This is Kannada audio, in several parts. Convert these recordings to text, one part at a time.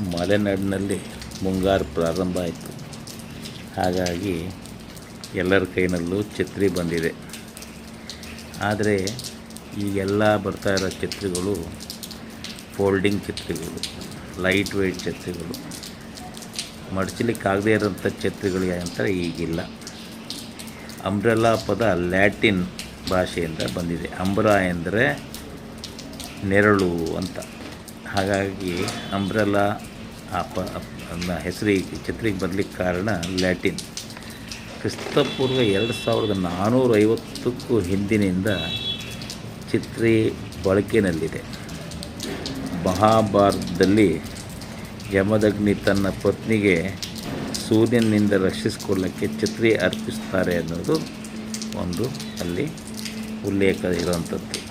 ಮಲೆನಾಡಿನಲ್ಲಿ ಮುಂಗಾರು ಪ್ರಾರಂಭ ಆಯಿತು. ಹಾಗಾಗಿ ಎಲ್ಲರ ಕೈನಲ್ಲೂ ಛತ್ರಿ ಬಂದಿದೆ. ಆದರೆ ಈಗೆಲ್ಲ ಬರ್ತಾ ಇರೋ ಛತ್ರಿಗಳು ಫೋಲ್ಡಿಂಗ್ ಛತ್ರಿಗಳು, ಲೈಟ್ ವೆಯ್ಟ್ ಛತ್ರಿಗಳು. ಮಡಚಲಿಕ್ಕಾಗದೇ ಇರೋಂಥ ಛತ್ರಿಗಳು ಅಂತ ಈಗಿಲ್ಲ. ಅಂಬ್ರೆಲಾ ಪದ ಲ್ಯಾಟಿನ್ ಭಾಷೆಯಿಂದ ಬಂದಿದೆ. ಅಂಬ್ರಾ ಎಂದರೆ ನೆರಳು ಅಂತ. ಹಾಗಾಗಿ ಅಂಬ್ರೆಲಾ ಆ ಪ ಹೆಸರಿಗೆ, ಛತ್ರಿಗೆ ಬರಲಿಕ್ಕೆ ಕಾರಣ ಲ್ಯಾಟಿನ್. ಕ್ರಿಸ್ತಪೂರ್ವ ಎರಡು ಸಾವಿರದ ನಾನ್ನೂರೈವತ್ತಕ್ಕೂ ಹಿಂದಿನಿಂದ ಚಿತ್ರಿ ಬಳಕೆಯಲ್ಲಿದೆ ಮಹಾಭಾರತದಲ್ಲಿ ಯಮದಗ್ನಿ ತನ್ನ ಪತ್ನಿಗೆ ಸೂರ್ಯನಿಂದ ರಕ್ಷಿಸಿಕೊಳ್ಳಕ್ಕೆ ಛತ್ರಿ ಅರ್ಪಿಸ್ತಾರೆ ಅನ್ನೋದು ಒಂದು ಅಲ್ಲಿ ಉಲ್ಲೇಖ ಇರುವಂಥದ್ದು.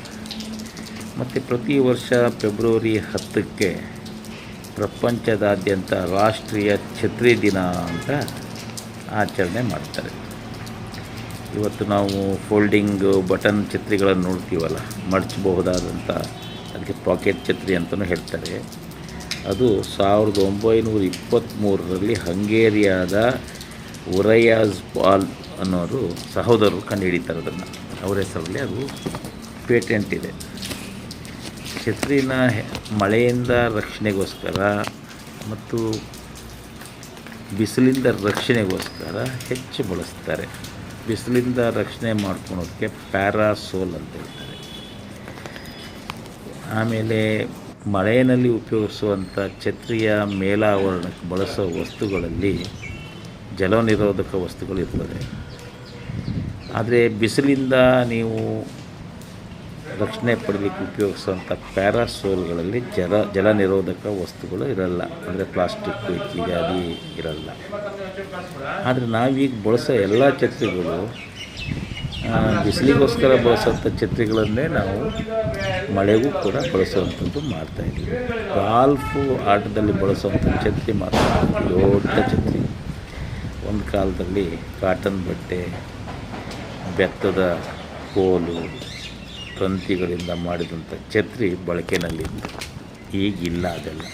ಮತ್ತು ಪ್ರತಿ ವರ್ಷ ಫೆಬ್ರವರಿ ಹತ್ತಕ್ಕೆ ಪ್ರಪಂಚದಾದ್ಯಂತ ರಾಷ್ಟ್ರೀಯ ಛತ್ರಿ ದಿನ ಅಂತ ಆಚರಣೆ ಮಾಡ್ತಾರೆ. ಇವತ್ತು ನಾವು ಫೋಲ್ಡಿಂಗ್ ಬಟನ್ ಛತ್ರಿಗಳನ್ನು ನೋಡ್ತೀವಲ್ಲ ಮಡಚಬಹುದಾದಂಥ ಅದಕ್ಕೆ ಪಾಕೆಟ್ ಛತ್ರಿ ಅಂತಲೂ ಹೇಳ್ತಾರೆ. ಅದು ಸಾವಿರದ ಒಂಬೈನೂರ ಇಪ್ಪತ್ತ್ಮೂರರಲ್ಲಿ ಹಂಗೇರಿಯಾದ ಉರಯಾಜ್ ಪಾಲ್ ಅನ್ನೋರು ಸಹೋದರರು ಕಂಡುಹಿಡಿತಾರೆ ಅದನ್ನು. ಅವರ ಹೆಸರಲ್ಲಿ ಅದು ಪೇಟೆಂಟ್ ಇದೆ. ಛತ್ರಿನ ಮಳೆಯಿಂದ ರಕ್ಷಣೆಗೋಸ್ಕರ ಮತ್ತು ಬಿಸಿಲಿಂದ ರಕ್ಷಣೆಗೋಸ್ಕರ ಹೆಚ್ಚು ಬಳಸ್ತಾರೆ. ಬಿಸಿಲಿಂದ ರಕ್ಷಣೆ ಮಾಡ್ಕೊಳೋದಕ್ಕೆ ಪ್ಯಾರಾಸೋಲ್ ಅಂತ ಹೇಳ್ತಾರೆ. ಆಮೇಲೆ ಮಳೆಯಲ್ಲಿ ಉಪಯೋಗಿಸುವಂಥ ಛತ್ರಿಯ ಮೇಲಾವರಣಕ್ಕೆ ಬಳಸೋ ವಸ್ತುಗಳಲ್ಲಿ ಜಲನಿರೋಧಕ ವಸ್ತುಗಳು ಇರ್ತದೆ. ಆದರೆ ಬಿಸಿಲಿಂದ ನೀವು ರಕ್ಷಣೆ ಪಡಲಿಕ್ಕೆ ಉಪಯೋಗಿಸುವಂಥ ಪ್ಯಾರಾಸೋಲ್ಗಳಲ್ಲಿ ಜಲ ಜಲ ನಿರೋಧಕ ವಸ್ತುಗಳು ಇರಲ್ಲ. ಅಂದರೆ ಪ್ಲಾಸ್ಟಿಕ್, ಇತ್ಯಾದಿ ಇರಲ್ಲ. ಆದರೆ ನಾವೀಗ ಬಳಸೋ ಎಲ್ಲ ಛತ್ರಿಗಳು ಬಿಸಿಲಿಗೋಸ್ಕರ ಬಳಸೋಂಥ ಛತ್ರಿಗಳನ್ನೇ ನಾವು ಮಳೆಗೂ ಕೂಡ ಬಳಸುವಂಥದ್ದು ಮಾಡ್ತಾಯಿದ್ದೀವಿ ಗಾಲ್ಫು ಆಟದಲ್ಲಿ ಬಳಸುವಂಥ ಛತ್ರಿ ಮಾತ್ರ ದೊಡ್ಡ ಛತ್ರಿ. ಒಂದು ಕಾಲದಲ್ಲಿ ಕಾಟನ್ ಬಟ್ಟೆ, ಬೆತ್ತದ ಕೋಲು ತಂತಿಗಳಿಂದ ಮಾಡಿದಂಥ ಛತ್ರಿ ಬಳಕೆಯಲ್ಲಿತ್ತು ಈಗಿಲ್ಲ ಅದೆಲ್ಲ.